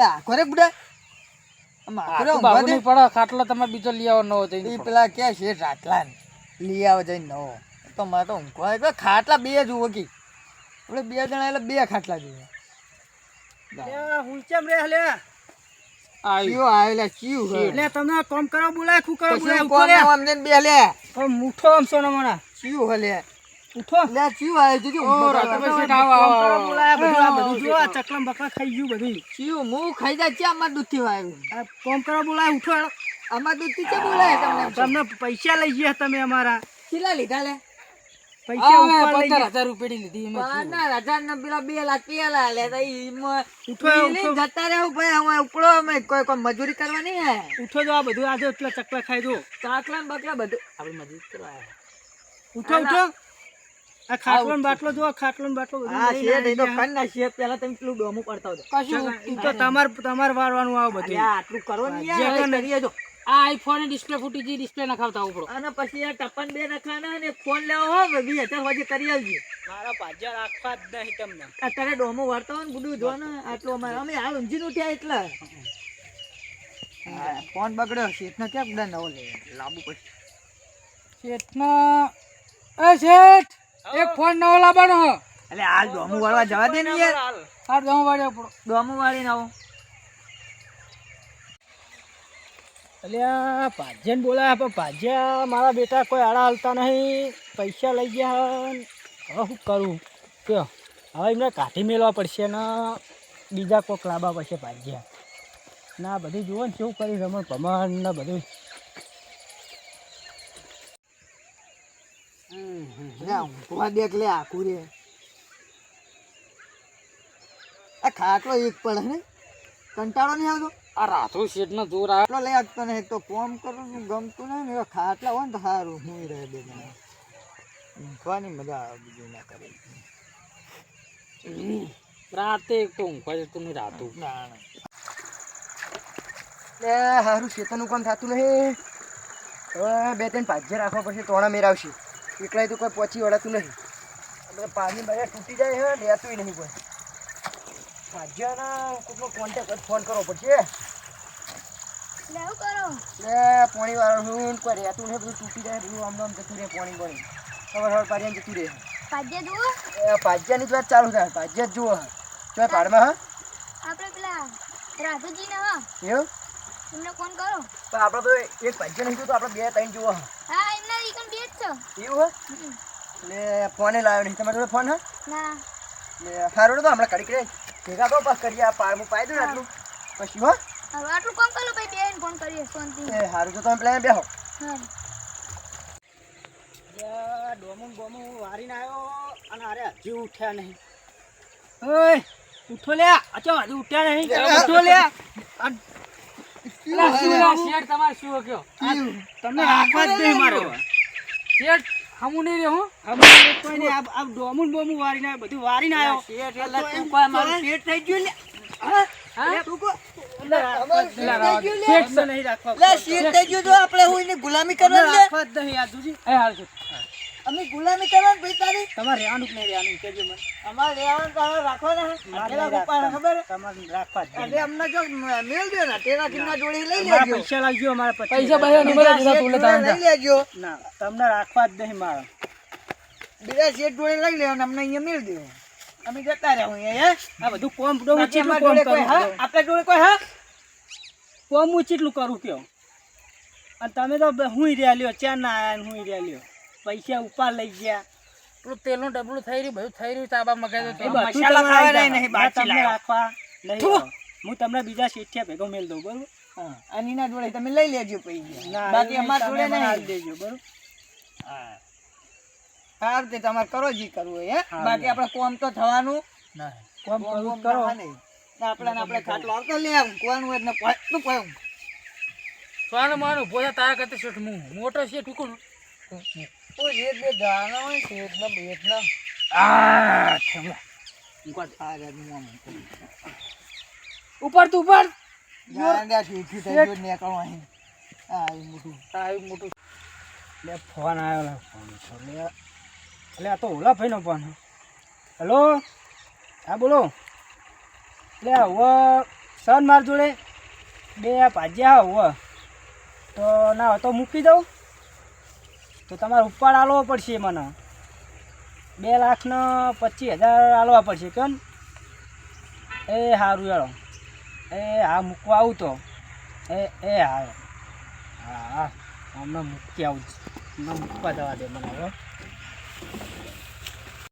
એ આખો રે બુડા. ખાટલો તમે બીજો લઈ આવો નવો ઈ જઈને પેલા કે છે રાટલા લઈ આવો જઈને નવો. તો મારે તો ઊંઘવા ખાટલા બે જુઓ કી આપણે બે જણા એટલે બે ખાટલા જોઈએ. હું કેમ રે લે. આવ્યું આવેલા ચિયું એટલે તમે કામ કરો બોલાય ખુ કરો બોલાય કોણ આમ જઈને બે લે મુઠો આમ સોનો મને ચિયું હે લે? ઉઠો. લે ચિયું આવે છે ઓ ઊંઘવા રાતે કરવા. પછી આવો. બોલાય બધું. આ બધું જો આ ચકલમ બકલા ખાઈ ગયું બધું. ચિયું મુ ખાઈ જા છે આમાં દૂધથી વાવ્યું આ કોમ કરો બોલાય ઉઠો. અમાર દૂધથી છે બોલાય તમને તમને પૈસા લઈ ગયા તમે અમારા. કેટલા લીધા લે? પૈસા ઉપર લઈ ગયા. હજાર રૂપિયાની લીધી એમાં શું? પંદર પેલા બે લાખ પેલા લે તો ઈમાં ઉઠો, ઉઠો. જતા રહેવું ભાઈ અમે ઉપડો અમે. કોઈ કોઈ મજૂરી કરવાની હે? ઉઠો જો આ બધું આજે એટલા ચકલા ખાઈ દો ચાકલા ને બકલા બધું. આપણે મજૂરી કરવા ઉઠો ઉઠો. આ ખાટલો બાટલો જો ખાટલો બાટલો બધું આ લઈને શેઠ તો આવી નાખીએ પેલા તમે પેલું ડોમું પડતા હતો કશું? તો તમાર તમાર વારવાનું આવે બધું. આટલું કરો ને યાર કરીએ જો. આ આઈફોન ડિસ્પ્લે ફૂટી ગઈ ડિસ્પ્લે નખાવતા ઉપડો. અને પછી આ ટપન બે નખાના ને ફોન લેવો કરી મારા રાખવા જ નહીં તમને. અત્યારે ડોમો વાળતા હોય ને બધું જો ને આટલું અમારે અમે હાલ ઊંઘી ઉઠ્યા એટલે. હા, ફોન બગડ્યો શેઠ ક્યાં બધા નવો લે? લાંબુ પછી શેઠના એ શેઠ! એક ફોન નવો લાવવાનો હો. એટલે હાલ ડોમું વાળવા જવા દે ને યાર. આ દમ વાળે ઉપડો. ડોમું વાળી નવો અલ્યા ભાજ્યાને બોલાયા પણ ભાજ્યા મારા બેટા કોઈ આડા હાલતા નહીં. પૈસા લઈ ગયા. હવે શું કરું? કયો હવે એમને કાઢી મેળવા પડશે ને. બીજા કોઈક લાવવા પડશે ભાજ્યા ના બધું જુઓ ને શું કરી રમણ ભમણ ને બધું લે ઊંઘવા દેખ લે આખું રે. આ ખાટલો એક પડે ને. કંટાળો નહીં આવતો? આ રાતો શેઠ નો જોર આટલો લઈ આપતો ને તો કોમ કરવાનું ગમતું નહીં ને ખાટલા હોય ને તો સારું હું રહે બે ઊંઘવાની મજા આવે બીજું ના કરે. રાતે એક તો ઊંઘવા જતું નહીં રાતું. ના લે હારું શેતાનું કામ થતું નહીં. હવે બે ત્રણ ભાજ્ય રાખવા પડશે તોણા મેરાવશે એકલાય તો કોઈ પહોંચી વળાતું નહીં. એટલે પાણી બધા તૂટી જાય હે લેતું નહીં કોઈ. ભાજ્યાના કોઈનો કોન્ટેક્ટ ફોન કરવો પડશે. લે પાણી વાળું કોઈ રહેતું નહીં બધું તૂટી જાય બધું આમ આમ જતું રહે પાણી પાણી. ખબર ખબર પાડી જતું રહે. ભાજ્યા જુઓ. એ ભાજ્યાની જ વાત ચાલુ થાય ભાજ્યા જ જુઓ. જો પાડમાં હા? આપણે પેલા રાધુજીને હા. એવું? એમને ફોન કરો. તો આપણે તો એક પૈસા નહીં જોતું આપણે બે ત્રણ જુઓ. હા એમને રીકન બે જ છે. એવું હે? એટલે ફોને લાવ્યો નહીં. તમારે ફોન હા? ના. ને સારું તો હમણાં કડી કરે ભેગા તો પાસ કરીએ. આ પાર પાઈ દઉં આટલું. પછી હો. આટલું કામ કરો ભાઈ બેન ફોન કરીએ શાંતિ. એ સારું તો તમે પેલા બેહો. હા. ડોમું બોમું વારીને આવ્યો અને અરે હજી ઉઠ્યા નહીં. ઓય ઉઠો લે અચ્છા હજી ઉઠ્યા નહીં? ઉઠો લે આ શેઠ તમારે શું કયો? તમને રાખવા જ નહીં મારે. શેઠ હમું નહીં રે હું. કોઈ નહીં આ આ ડોમું વારીને આવ્યો બધું વારીને આવ્યો. શેઠ એટલે તું કોઈ મારું શેઠ થઈ ગયો ને. હા? શેઠ નહીં રાખવા. શેઠ થઈ ગયો તો આપણે હું એની ગુલામી કરવા રાખવા જ નહીં એ હાલ. અમે ગુલામી કરવાની ભાઈ તારી? તમારે રહેવાનું કે નહીં રહેવાનું કેજો મને. અમારે રહેવાનું તો રાખવાના? મારે ઉપાડ ખબર? તમારે રાખવા જ એટલે અમને જો મેલ દે ને તેના કિના જોડી લઈ લેજો. પૈસા લાવજો અમારા પછી પૈસા પૈસા નહીં બધા દીધા તું લઈ લેજો. ના તમને રાખવા જ નહીં મારા. બીજા શેઠ જોડી લઈ લેવાનું અમને અહીંયા મેલ દેવો અમે જતા રહ્યા અહીંયા હે? આ બધું કોમ તો હું ચેટલું કોમ જોડે કોઈ કરું હા આપણે જોડે કોઈ હા? કોમ હું ચેટલું કરું કયો અને તમે તો હું હુંય રહ્યા લ્યો ચેન ના આયા હું હુંય રહ્યા લ્યો. પૈસા ઉપાડ લઈ ગયા. પેલું તેલનું ડબલું થઈ રહ્યું બધું થઈ રહ્યું તાબા મગાઈ મસાલા તમારે ખાવાના નહીં, લાવ્યો. રાખવા નહીં હું તમને બીજા શેઠિયા ભેગો મેલ દઉં બરોબર? હા. અને એના જોડે તમે લઈ લેજો પૈસા. બાકી અમારા જોડે નહીં. આલી દેજો બરોબર? હા. તે તમારે કરો જી કરવું હોય હે? બાકી આપણે કોમ તો થવાનું. ના. કોમ કરવું કરો. નહીં. આપણે આપણે ખાટલો આવતો લે આવું કોવાનું એટલે પાછું પડ્યું સોનું માનું પોતા તારા કરતા શેઠ હું. મોટો શેઠ કોણ? ઓ જે બે દાણા હોય ને બેઠ ને આ, ઠેમલા. ઉપર. તું ઉપર ગાંડા ઠીઠી થઈ ગયું નીકળવા અહીં. આ મોટું. આ મોટું લે ફોન આવ્યો લે ફોન લે. એટલે આ તો ઓલા ભાઈનો ફોન હેલો? હા બોલો. લે હવે સન માર જોડે. બે પાજ્યા હવે તો ના હોય તો મૂકી દઉં. તો તમારે ઉપાડ આલવો પડશે મને. બે લાખનો પચીસ હજાર આલવા પડશે કેમ? એ સારું હેડો એ હા મૂકવા આવું તો. એ એ હા. હા હા હમણાં મૂકી આવું છું. હમણાં મૂકવા જવા દે મને હવે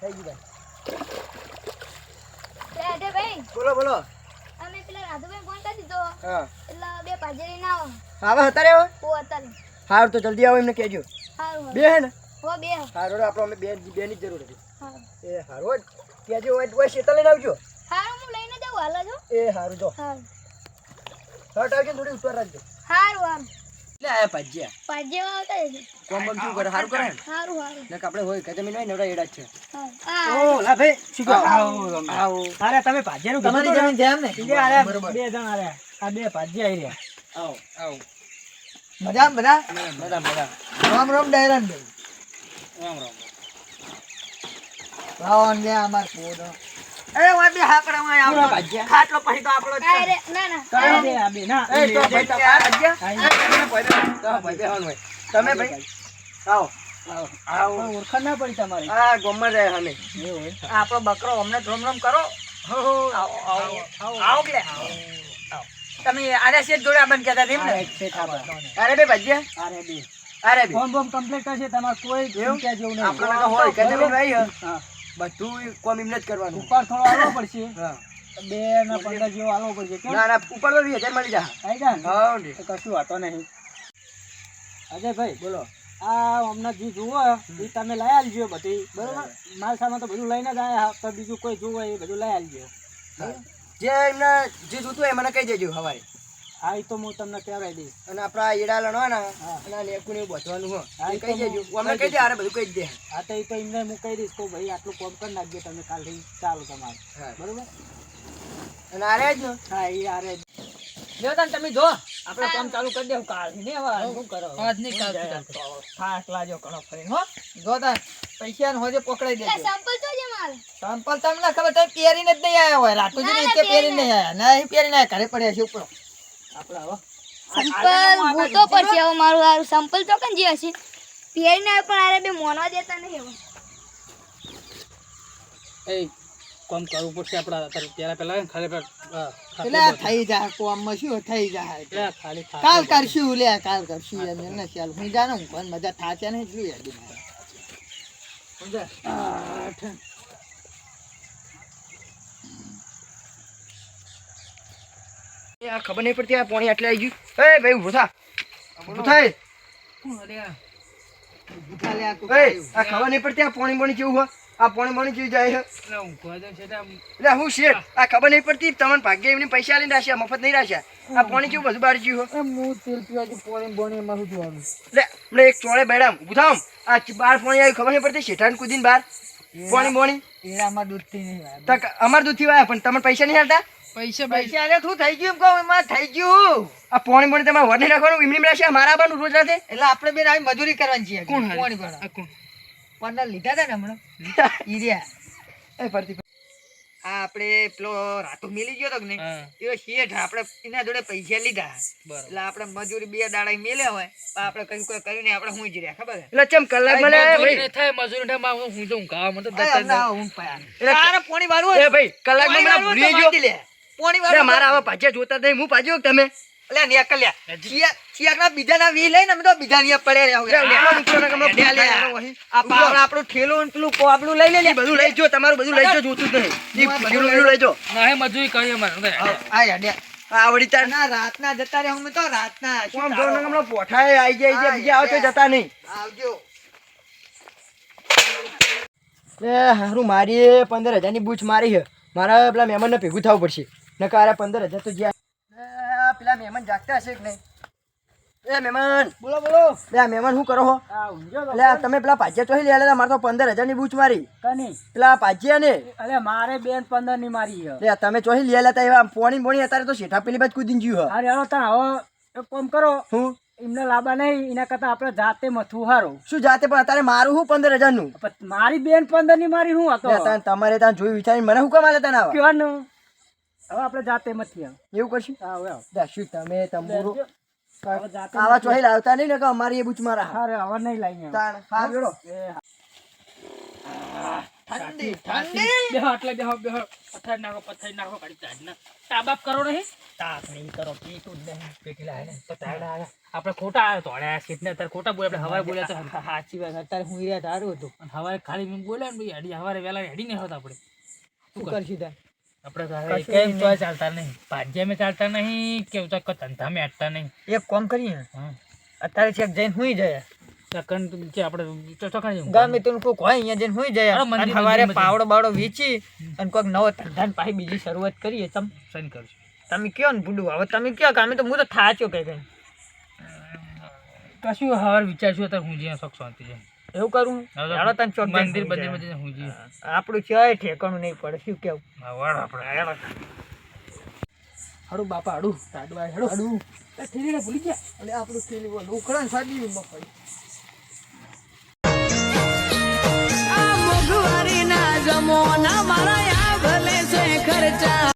થઈ ગયું ભાઈ. ભાઈ. બોલો બોલો. અમે પેલા રાધુભાઈ ફોન કરી દીધો. હા. એટલે બે પાજરી ના આવે હવે અત્યારે આવો? ઓ અત્યારે. હાર તો જલ્દી આવો એમને કહેજો. બે હે ને. હો બે અમે બે બેની જ જરૂર હતી. એ હારો ત્યાં જે હોય હોય શેતા લઈને આવજો. હારો હું લઈને જાઉં હાલ જો. એ સારું જો. હટ આવજો થોડી ઉપર રાખજો. હારું આમ. એટલે આયા પાજ્યા. આવતા જજો કોમ બમ શું કરે? સારું કરે ને? સારું સારું ને આપણે હોય કે જમીન હોય ને એડા છે. ઓ લા ભાઈ શું કહો? આવો. આવો. અરે તમે ભાજ્યાનું તમારી જમીન છે એમ ને? ને? બે જણ અરે આ બે પાજ્યા આવી રહ્યા આવો આવો. મજા બધા? મજા મજા રામ રામ ડાયરન ભાઈ. રામ રામ. લાવો ને અમાર પોદો એ વાબી બે હા કરે આવડો ભાજ્યા. ખાટલો પછી તો આપણો જ રે ના ના. કઈ દે આ ના. એ તો ભાઈ તો આ ભાજ્યા? આઈ તમે ભાઈ બેહન હોય તમે ભાઈ? આવો. આવો. આવો. પણ ના પડી તમારી. આ ગોમમાં જાય અમે. આપણો બકરો અમને ધ્રોમ ધ્રોમ કરો. હો, હો, આવો આવો. આવો કે? આવો. તમે આરે શેઠ જોડે આપણને કહેતા હતા ને. અરે બે ભાજ્યા અરે બે. અરે બે. ફોન બોમ કમ્પ્લીટ કરશે તમારે કોઈ ચિંતા જેવું નહીં. આપણે તો હોય કે જમીન ભાઈ. બધું કોમ એમને જ કરવાનું. ઉપર થોડો આલવો પડશે. બે ના પંદર જેવો આલવો પડશે ના ના ઉપર તો હજાર મળી જા આઈ જા ને? કશું વાતો નહીં. અજયભાઈ બોલો. આ હમણાં જે જુઓ એ તમે લઈ આવજો બધી. બરોબર? માલ સામાન તો બધું લઈને જ આવ્યા તો બીજું કોઈ જુઓ એ બધું લઈ આવજો જે એમને જે જોતું હોય એ મને કહી દેજો સવારે હા એ તો હું તમને કહેવાય દઈશ. અને આપણા ઈડા લણવાના. અને આ લેકું ને બચવાનું હોય. હા, કહી દેજો. અમને કહી દે અરે બધું કહી દે. હા તો એ તો એમને હું કહી દઈશ કે ભાઈ આટલું કોમ કરી નાખજો તમે કાલથી ચાલુ તમારે. હા. બરોબર? અને આરે જ. ને હા એ આરે જ. જો તમે જો. આપણે કામ ચાલુ કરી દેવું કાલ ને હવે શું કરો? આજ નહીં કાલ ફાસ્ટ લાજો કણો થાક લાગ્યો ઘણો ફરીને હો. જો તને પૈસા હોજે પકડાઈ દેજો. સંપલ તો સંપલ તમને ખબર તમે પહેરીને જ નહીં આવ્યા હોય. રાતુજી ના, ના, પહેરીને નહીં. આવ્યા નહીં પહેરીને આવ્યા ઘરે પડ્યા છે ઉપર. આપણે હવે સંપલ ભૂતો પડશે હવે મારું હારું. સંપલ તો કન જે હશે પહેરીને આવે પણ આરે બે મોનવા દેતા નહીં હવે એ કોમ કરવું પડશે આપડા અત્યારે ત્યારે પેલા ખાલી પેલા. થઈ જાય કોમમાં શું થઈ જાય ખાલી કાલ કરશું લે કાલ કરશું. એમ એમ ને ચાલ હું જાણું પણ મજા થાશે નહીં એટલું યાદ આઠ. એ આ ખબર નહીં પડતી આ પાણી આટલે આવી ગયું. એ ભાઈ ઊભો થા. ઊભો થાય. આ? એ આ ખબર નહીં પડતી આ પાણી પાણી કેવું હોય? આ પાણી પાણી કેવું જાય એટલે હું શેઠ આ ખબર નહીં પડતી તમને ભાગ્ય એમને પૈસા લઈને રાખ્યા મફત નહીં રાખ્યા. આ પાણી કેવું બધું બહાર ગયું હોય? હું તેલ પીવા છું, પાણી પાણી એમાં શું જોવાનું? એટલે એક ચોળે બેડા ઉભું થાવ આ બાર બહાર પાણી આવ્યું ખબર નહીં પડતી શેઠાને કૂદીને બહાર પાણી બોણી? અમાર દૂધથી નહીં. અમાર દૂધથી આવ્યા પણ તમને પૈસા નહીં હાલતા? પૈસા પૈસા શું થઈ ગયું એમ કહું એમાં થઈ ગયું. આ પાણી બોણી તમારે વર રાખવાનું એમની રાખ્યા મારા આવવાનું રોજ રાતે? એટલે આપણે બેન આવી મજૂરી કરવાની છીએ કોણ પોણી ભરવા. કોણ? પંદર લીધા હતા ને હમણાં? ઈ એ ફરતી આ આપણે પેલો રાતો મેલી ગયો તો કે એ શેઠ આપણે એના જોડે પૈસા લીધા. એટલે આપણે મજૂરી બે દાડા મેલ્યા હોય આપડે આપણે કઈ કોઈ કર્યું નહીં આપણે હું જ રહ્યા ખબર એટલે ચમ કલાક મને ભાઈ. થાય, મજૂરી થાય, હું જઉં ગાવા મને તો એટલે- પોણી વાળું એ ભાઈ કલાક મને ભૂલી ગયો. પોણી વાળું મારા આવા પાછા જોતા નહીં હું પાછો તમે? અલ્યા ને કલ્યા ચિયા ચિયાકના બીજાના વી લઈને અમે તો બીજા ની પડે ના આપણું ઠેલું ને પેલું કોબલું લઈ લે બધું લઈ જો તમારું બધું લઈ જો જોતું જ નહીં. હું લઈ જો. ના, એ મજૂરી કરી અમારે. આ યાડે આવડી તાર ના રાતના જતા રહ્યા અમે તો રાતના. કોમ? જો કમરો પોઠાય આવી જાય બીજા આવતો જતા નહીં. આવજો. લે હારું મારી પંદર હજારની બૂચ મારી છે. મારા પેલા મહેમાનને ભેગું થવું પડશે. નકર પંદર હજાર તો ગયા. પેલા મહેમાન જાગતા હશે કે નહીં? એ મહેમાન! બોલો બોલો. લે મહેમાન શું કરો હો? તો આ તમે પેલા પાજ્યા ચોહી લે મારે તો પંદર હજારની બૂચ મારી. કની? પેલા પાજ્યા ને અરે મારે બેન પંદરની મારી લે તમે ચોહી લે લેતા એવા પોણી બોણી અત્યારે તો શેઠા પેલી બાજુ કૂદીને જ્યું અરે હેડો તને હવે એક કામ કરો. હું? એમને લાંબા નહીં એના કરતા આપણે જાતે મથું હારો. શું જાતે? પણ અત્યારે મારું હું પંદર હજારનું? નું મારી બેન પંદરની મારી શું હતો? તમારે ત્યાં જોયું વિચારી મને હું કામ લેતા તને આવા? કહેવાનું હવે આપણે જાતે મથી હવે એવું કરશું? હા હવે આવો. દાશું તમે તંબુરો? આવા ચોહી લાવતા નહીં ને કે અમારી એ બૂચ મારા અરે હવે નહીં લાવીએ તાણ હા જોડો. ઠંડી ઠંડી! બેહો એટલે બેહો બેહો. પથ્થર નાખો પથ્થર નાખો કાઢી ચાડના તાબાપ કરો નહીં. તાક નહીં કરો પીતું જ નહીં. પેટીલા હે ને તો તાડ આવ્યા. આપણે ખોટા આવ્યા તોડ્યા સીટને અત્યારે ખોટા બોલ્યા આપણે હવારે બોલ્યા તો સાચી વાત. અત્યારે હું રહ્યા તારું હતું. અને હવારે ખાલી મેં બોલ્યા ને ભાઈ હડી હવારે વહેલા હેડી નહીં હોતા આપણે. શું કરશું? તાર આપણે તો હવે કેમ તો ચાલતા નહીં? ભાજ્યમાં ચાલતા નહીં કેમ તો કોઈ ધંધામાં હેડતા નહીં? એક કામ કરીએ. અત્યારે છેક જઈને હુઈ જાય ચકન કે આપણે તો ચોકણ જેવું ગમે તેનું કોઈક હોય અહીંયા જઈને હુઈ જાય અને સવારે પાવડો બાવડો વેચી અને કોઈક નવો ધંધાને પાછી બીજી શરૂઆત કરીએ. તમ સન કરશું તમે કયો ને ભૂડું હવે તમે કયો કામ તો હું તો થાચ્યો કઈ કઈ. કશું હવારે વિચારશું અત્યારે હું જ્યાં શોખ શાંતિ એવું કરું? હેડો તને ચોક મંદિર મંદિર મંદિર હું જી આપણું ચોય ઠેકાણું નહીં પડે શું કેવું? વાળ આપણે હેડો. હડું બાપા હડું. સાડવા હડું. હડું. ઠેલીને ભૂલી ગયા? અને આપણું ઠેલી બોલ ઉખડા સાડી મફળી આ મોગવારી ના જમો ના મારા આ ભલે છે ખર્ચા.